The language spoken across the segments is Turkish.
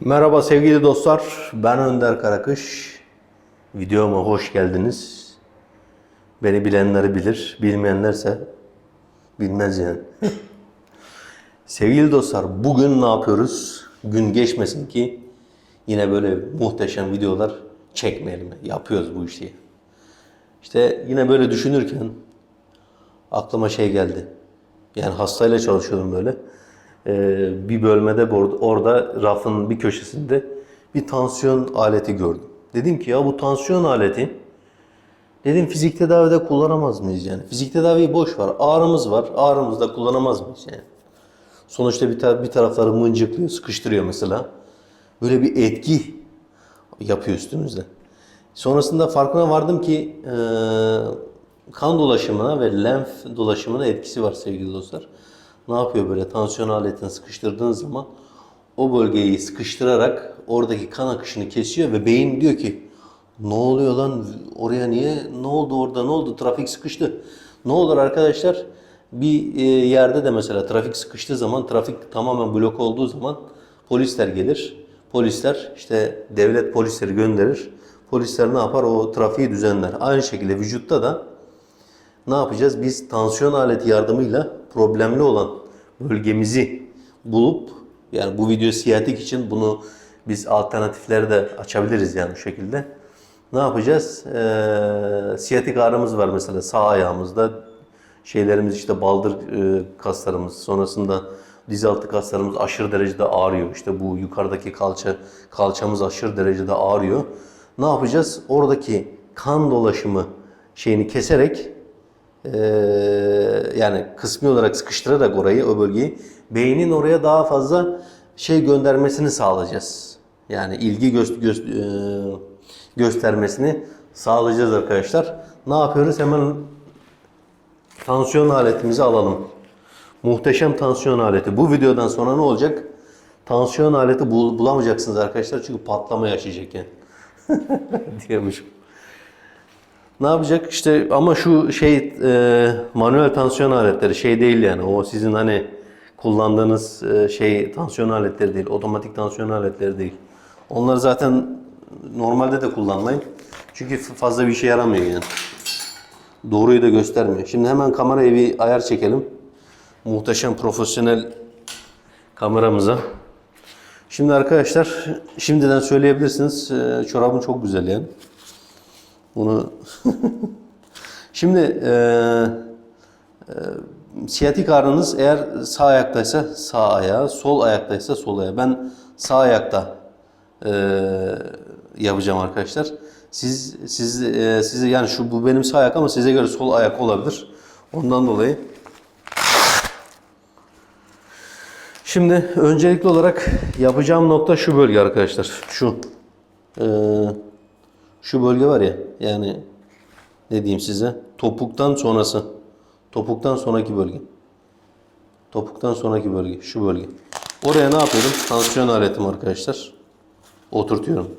Merhaba sevgili dostlar. Ben Önder Karakış. Videoma hoş geldiniz. Beni bilenleri bilir, bilmeyenlerse bilmez yani. sevgili dostlar, bugün ne yapıyoruz? Gün geçmesin ki yine böyle muhteşem videolar çekmeyelim. Yapıyoruz bu işi. İşte yine böyle düşünürken aklıma şey geldi. Yani hastayla çalışıyordum böyle. Ee, bir bölmede or- orada rafın bir köşesinde bir tansiyon aleti gördüm. Dedim ki ya bu tansiyon aleti dedim fizik tedavide kullanamaz mıyız yani? Fizik tedaviyi boş var. Ağrımız var. Ağrımızda kullanamaz mıyız yani? Sonuçta bir, tar- bir tarafları mıncıklıyor, sıkıştırıyor mesela. Böyle bir etki yapıyor üstümüzde. Sonrasında farkına vardım ki e, kan dolaşımına ve lenf dolaşımına etkisi var sevgili dostlar. Ne yapıyor böyle tansiyon aletini sıkıştırdığın zaman o bölgeyi sıkıştırarak oradaki kan akışını kesiyor ve beyin diyor ki ne oluyor lan oraya niye ne oldu orada ne oldu trafik sıkıştı. Ne olur arkadaşlar bir e, yerde de mesela trafik sıkıştığı zaman trafik tamamen blok olduğu zaman polisler gelir. Polisler işte devlet polisleri gönderir. Polisler ne yapar? O trafiği düzenler. Aynı şekilde vücutta da ne yapacağız? Biz tansiyon aleti yardımıyla problemli olan bölgemizi bulup yani bu video siyatik için bunu biz alternatifleri de açabiliriz yani bu şekilde. Ne yapacağız? Ee, siyatik ağrımız var mesela sağ ayağımızda. Şeylerimiz işte baldır e, kaslarımız sonrasında diz altı kaslarımız aşırı derecede ağrıyor. İşte bu yukarıdaki kalça kalçamız aşırı derecede ağrıyor. Ne yapacağız? Oradaki kan dolaşımı şeyini keserek ee, yani kısmi olarak sıkıştırarak orayı, o bölgeyi beynin oraya daha fazla şey göndermesini sağlayacağız. Yani ilgi gö- gö- e, göstermesini sağlayacağız arkadaşlar. Ne yapıyoruz? Hemen tansiyon aletimizi alalım. Muhteşem tansiyon aleti. Bu videodan sonra ne olacak? Tansiyon aleti bul- bulamayacaksınız arkadaşlar çünkü patlama yaşayacak yani. Diyormuşum. Ne yapacak? İşte ama şu şey e, manuel tansiyon aletleri şey değil yani. O sizin hani kullandığınız e, şey tansiyon aletleri değil. Otomatik tansiyon aletleri değil. Onları zaten normalde de kullanmayın. Çünkü fazla bir işe yaramıyor yani. Doğruyu da göstermiyor. Şimdi hemen kamerayı bir ayar çekelim. Muhteşem profesyonel kameramıza. Şimdi arkadaşlar şimdiden söyleyebilirsiniz. E, çorabın çok güzel yani. Bunu şimdi e, e, siyatik ağrınız eğer sağ ayaktaysa sağ ayağı, sol ayaktaysa sol ayağı. Ben sağ ayakta e, yapacağım arkadaşlar. Siz siz e, size yani şu bu benim sağ ayak ama size göre sol ayak olabilir. Ondan dolayı Şimdi öncelikli olarak yapacağım nokta şu bölge arkadaşlar. Şu. Ee, şu bölge var ya yani ne diyeyim size? Topuktan sonrası. Topuktan sonraki bölge. Topuktan sonraki bölge şu bölge. Oraya ne yapıyorum? Tansiyon aletim arkadaşlar. Oturtuyorum.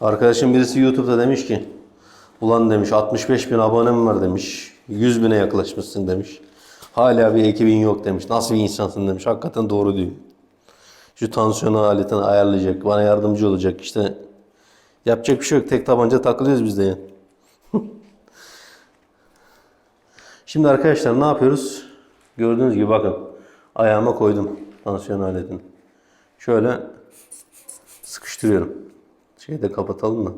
Arkadaşım birisi YouTube'da demiş ki ulan demiş 65 bin abonem var demiş. 100 bine yaklaşmışsın demiş. Hala bir ekibin yok demiş. Nasıl bir insansın demiş. Hakikaten doğru diyor şu tansiyon aletini ayarlayacak, bana yardımcı olacak işte. Yapacak bir şey yok. Tek tabanca takılıyoruz biz de yani. Şimdi arkadaşlar ne yapıyoruz? Gördüğünüz gibi bakın. Ayağıma koydum tansiyon aletini. Şöyle sıkıştırıyorum. Şeyi de kapatalım da.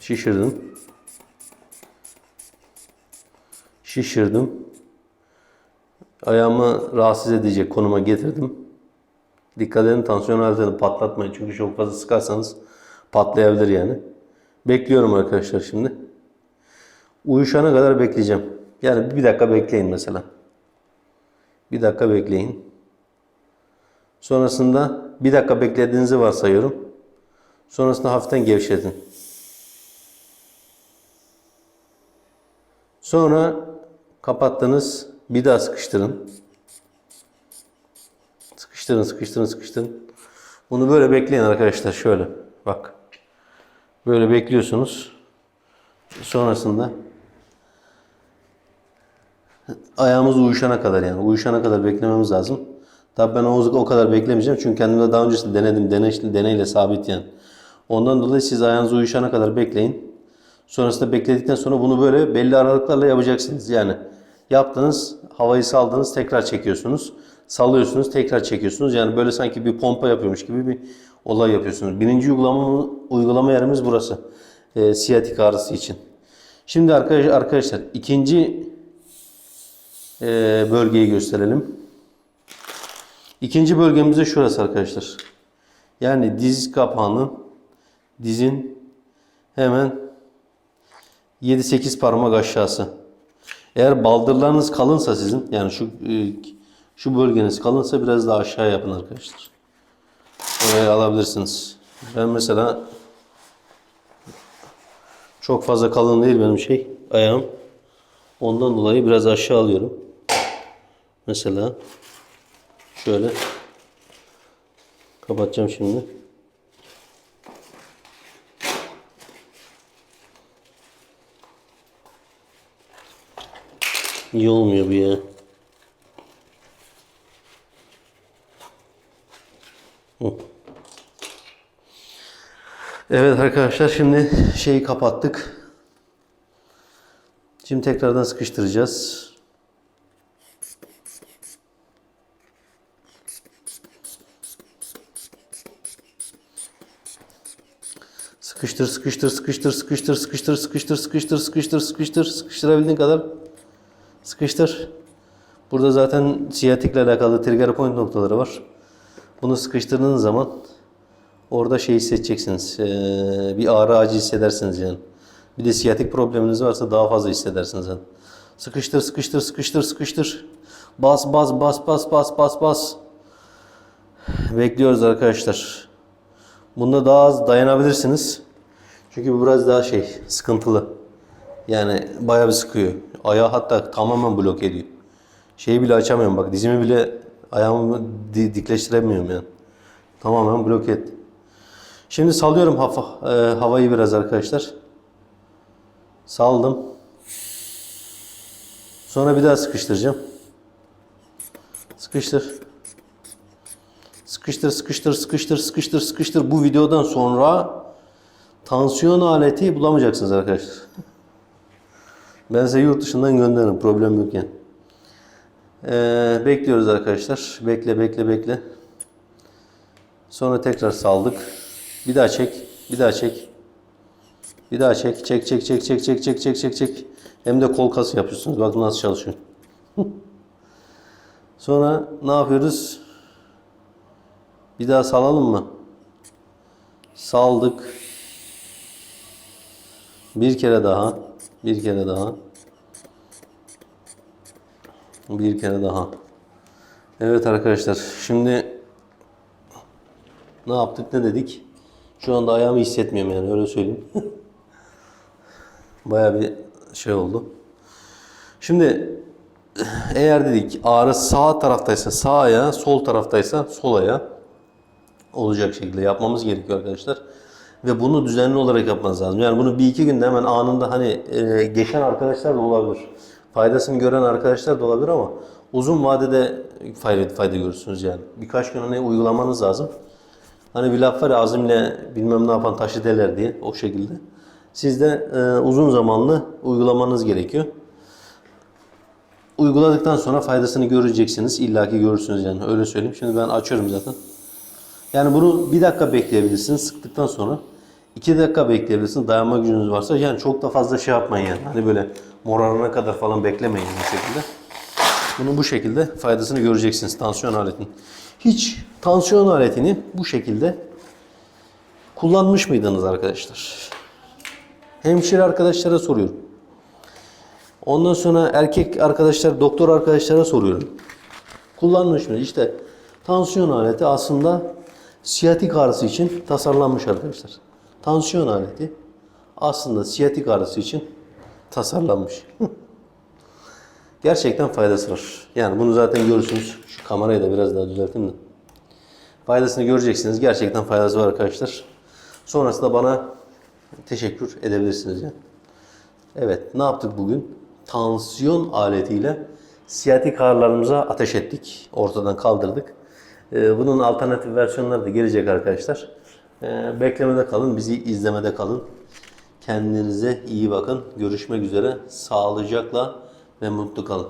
Şişirdim. Şişirdim. Ayağımı rahatsız edecek konuma getirdim. Dikkat edin tansiyon aletini patlatmayın. Çünkü çok fazla sıkarsanız patlayabilir yani. Bekliyorum arkadaşlar şimdi. Uyuşana kadar bekleyeceğim. Yani bir dakika bekleyin mesela. Bir dakika bekleyin. Sonrasında bir dakika beklediğinizi varsayıyorum. Sonrasında hafiften gevşetin. Sonra kapattınız. Bir daha sıkıştırın. Sıkıştırın, sıkıştırın, sıkıştırın. Bunu böyle bekleyin arkadaşlar. Şöyle. Bak. Böyle bekliyorsunuz. Sonrasında ayağımız uyuşana kadar yani uyuşana kadar beklememiz lazım. Tabii ben o, o kadar beklemeyeceğim çünkü kendimde daha öncesinde denedim. Deney, deneyle sabit yani. Ondan dolayı siz ayağınız uyuşana kadar bekleyin. Sonrasında bekledikten sonra bunu böyle belli aralıklarla yapacaksınız. Yani yaptınız, havayı saldınız, tekrar çekiyorsunuz. Salıyorsunuz, tekrar çekiyorsunuz. Yani böyle sanki bir pompa yapıyormuş gibi bir olay yapıyorsunuz. Birinci uygulama, uygulama yerimiz burası. E, siyatik ağrısı için. Şimdi arkadaş- arkadaşlar ikinci e, bölgeyi gösterelim. İkinci bölgemiz de şurası arkadaşlar. Yani diz kapağının dizin hemen 7-8 parmak aşağısı. Eğer baldırlarınız kalınsa sizin yani şu e, şu bölgeniz kalınsa biraz daha aşağı yapın arkadaşlar. Oraya alabilirsiniz. Ben mesela çok fazla kalın değil benim şey ayağım. Ondan dolayı biraz aşağı alıyorum. Mesela şöyle kapatacağım şimdi. İyi olmuyor bu ya. Evet arkadaşlar şimdi şeyi kapattık. Şimdi tekrardan sıkıştıracağız. Sıkıştır, sıkıştır, sıkıştır, sıkıştır, sıkıştır, sıkıştır, sıkıştır, sıkıştır, sıkıştır, sıkıştırabildiğin kadar sıkıştır. Burada zaten siyatikle alakalı trigger point noktaları var. Bunu sıkıştırdığınız zaman orada şey hissedeceksiniz. Ee, bir ağrı acı hissedersiniz yani. Bir de siyatik probleminiz varsa daha fazla hissedersiniz yani. Sıkıştır, sıkıştır, sıkıştır, sıkıştır. Bas, bas, bas, bas, bas, bas, bas. Bekliyoruz arkadaşlar. Bunda daha az dayanabilirsiniz. Çünkü bu biraz daha şey, sıkıntılı. Yani bayağı bir sıkıyor. Ayağı hatta tamamen blok ediyor. Şeyi bile açamıyorum bak dizimi bile ayağımı di- dikleştiremiyorum yani. Tamamen blok etti. Şimdi salıyorum hava, e, havayı biraz arkadaşlar. Saldım. Sonra bir daha sıkıştıracağım. Sıkıştır. Sıkıştır, sıkıştır, sıkıştır, sıkıştır, sıkıştır. Bu videodan sonra tansiyon aleti bulamayacaksınız arkadaşlar. Ben size yurt dışından gönderirim. Problem yok yani. Ee, bekliyoruz arkadaşlar. Bekle, bekle, bekle. Sonra tekrar saldık. Bir daha çek. Bir daha çek. Bir daha çek. Çek, çek, çek, çek, çek, çek, çek, çek, çek. Hem de kol kası yapıyorsunuz. Bakın nasıl çalışıyor. Sonra ne yapıyoruz? Bir daha salalım mı? Saldık. Bir kere daha. Bir kere daha. Bir kere daha. Evet arkadaşlar. Şimdi ne yaptık ne dedik? Şu anda ayağımı hissetmiyorum yani öyle söyleyeyim. Baya bir şey oldu. Şimdi eğer dedik ağrı sağ taraftaysa sağ ayağı, sol taraftaysa sol ayağı olacak şekilde yapmamız gerekiyor arkadaşlar. Ve bunu düzenli olarak yapmanız lazım. Yani bunu bir iki günde hemen anında hani e, geçen arkadaşlar da olabilir. Faydasını gören arkadaşlar da olabilir ama uzun vadede fayda, fayda görürsünüz yani. Birkaç gün hani uygulamanız lazım. Hani bir laf var ya azimle bilmem ne yapan taşı deler diye o şekilde. Siz de e, uzun zamanlı uygulamanız gerekiyor. Uyguladıktan sonra faydasını göreceksiniz. İlla ki görürsünüz yani öyle söyleyeyim. Şimdi ben açıyorum zaten. Yani bunu bir dakika bekleyebilirsiniz sıktıktan sonra. İki dakika bekleyebilirsiniz dayanma gücünüz varsa. Yani çok da fazla şey yapmayın yani. Hani böyle morarana kadar falan beklemeyin bu şekilde. Bunun bu şekilde faydasını göreceksiniz tansiyon aletinin. Hiç tansiyon aletini bu şekilde kullanmış mıydınız arkadaşlar? Hemşire arkadaşlara soruyorum. Ondan sonra erkek arkadaşlar, doktor arkadaşlara soruyorum. Kullanmış mı? İşte tansiyon aleti aslında siyatik ağrısı için tasarlanmış arkadaşlar. Tansiyon aleti aslında siyatik ağrısı için tasarlanmış. Gerçekten faydası var. Yani bunu zaten görürsünüz. Şu kamerayı da biraz daha düzelteyim de. Faydasını göreceksiniz. Gerçekten faydası var arkadaşlar. Sonrasında bana teşekkür edebilirsiniz yani. Evet, ne yaptık bugün? Tansiyon aletiyle siyatik ağrılarımıza ateş ettik. Ortadan kaldırdık. Ee, bunun alternatif versiyonları da gelecek arkadaşlar. Ee, beklemede kalın, bizi izlemede kalın. Kendinize iyi bakın. Görüşmek üzere. Sağlıcakla ve mutlu kalın.